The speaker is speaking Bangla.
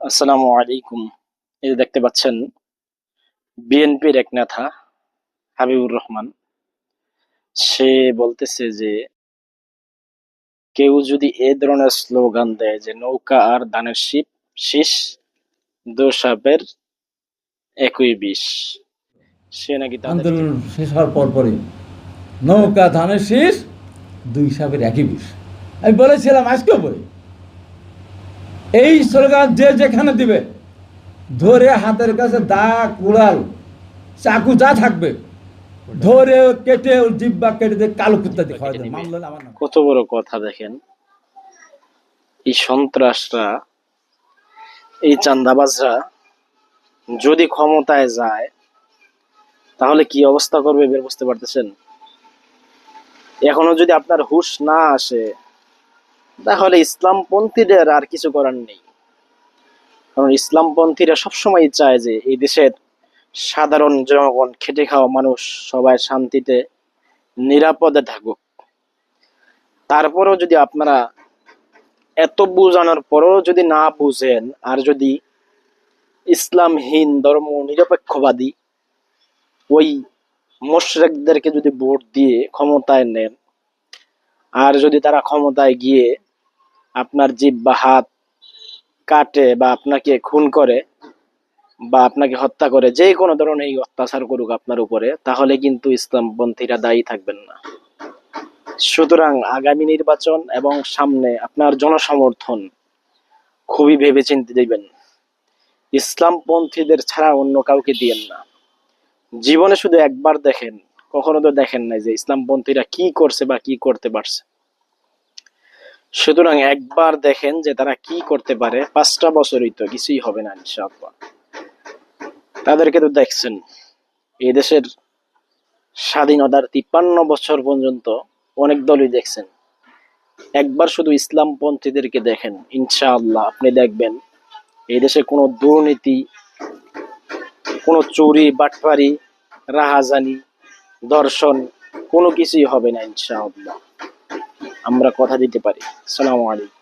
আসসালামু আলাইকুম। এই দেখতে পাচ্ছেন, বিএনপির এক নেতা, হাবিবুর রহমান, সে বলতেছে যে, কেউ যদি এ ধরনের স্লোগান দেয় যে নৌকা আর ধানের শিপ শীষ, দোসাপের একই বিষ। সে নাকি আন্দোলন শেষ হওয়ার পরপরই নৌকা ধানের শীষ, দুই সাপের একই বিষ। আমি বলেছিলাম, আজকেও বলি। এই স্লোগান যে যেখানে দিবে ধরে হাতের কাছে দা কুড়াল চাকু যা থাকবে ধরে কেটে জিব্বা কেটে দিয়ে কালো কুত্তা দিয়ে। কত বড় কথা দেখেন। এই সন্ত্রাসরা এই চান্দাবাজরা যদি ক্ষমতায় যায় তাহলে কি অবস্থা করবে বের বুঝতে পারতেছেন? এখনও যদি আপনার হুশ না আসে তাহলে ইসলামপন্থীদের আর কিছু করার নেই। কারণ ইসলামপন্থীরা সবসময় চায় যে এই দেশের সাধারণ জনগণ খেটে খাওয়া মানুষ সবাই শান্তিতে, নিরাপদে থাকুক। তারপরেও যদি আপনারা এত বোঝানোর পরেও যদি না বুঝেন, আর যদি ইসলামহীন, ধর্ম নিরপেক্ষবাদী ওই মোশরেকদেরকে যদি ভোট দিয়ে ক্ষমতায় নেন, আর যদি তারা ক্ষমতায় গিয়ে আপনার জিভ বা হাত কাটে বা আপনাকে খুন করে বা আপনাকে হত্যা করে, যে কোনো ধরনের এই অত্যাচার করুক আপনার উপরে, তাহলে কিন্তু ইসলামপন্থীরা দায়ী থাকবেন না। সুতরাং আগামী নির্বাচন এবং সামনে আপনার জনসমর্থন খুবই ভেবেচিন্তে দেবেন। ইসলামপন্থীদের ছাড়া অন্য কাউকে দিয়েন না। জীবনে শুধু একবার দেখেন, কখনো তো দেখেন নাই যে ইসলামপন্থীরা কি করছে বা কি করতে পারছে। সুতরাং একবার দেখেন যে তারা কি করতে পারে। পাঁচটা বছরই তো, কিছুই হবে না ইনশাআল্লাহ। তাদেরকে তো দেখছেন এই দেশের স্বাধীনতার তিপ্পান্ন বছর পর্যন্ত অনেক দলই দেখছেন। একবার শুধু ইসলামপন্থীদেরকে দেখেন, ইনশাআল্লাহ আপনি দেখবেন এই দেশে কোনো দুর্নীতি, কোনো চুরি, বাটপারি, রাহাজানি দর্শন কোনো কিছুই হবে না ইনশাআল্লাহ। আমরা কথা দিতে পারি। সালামু আলাইকুম।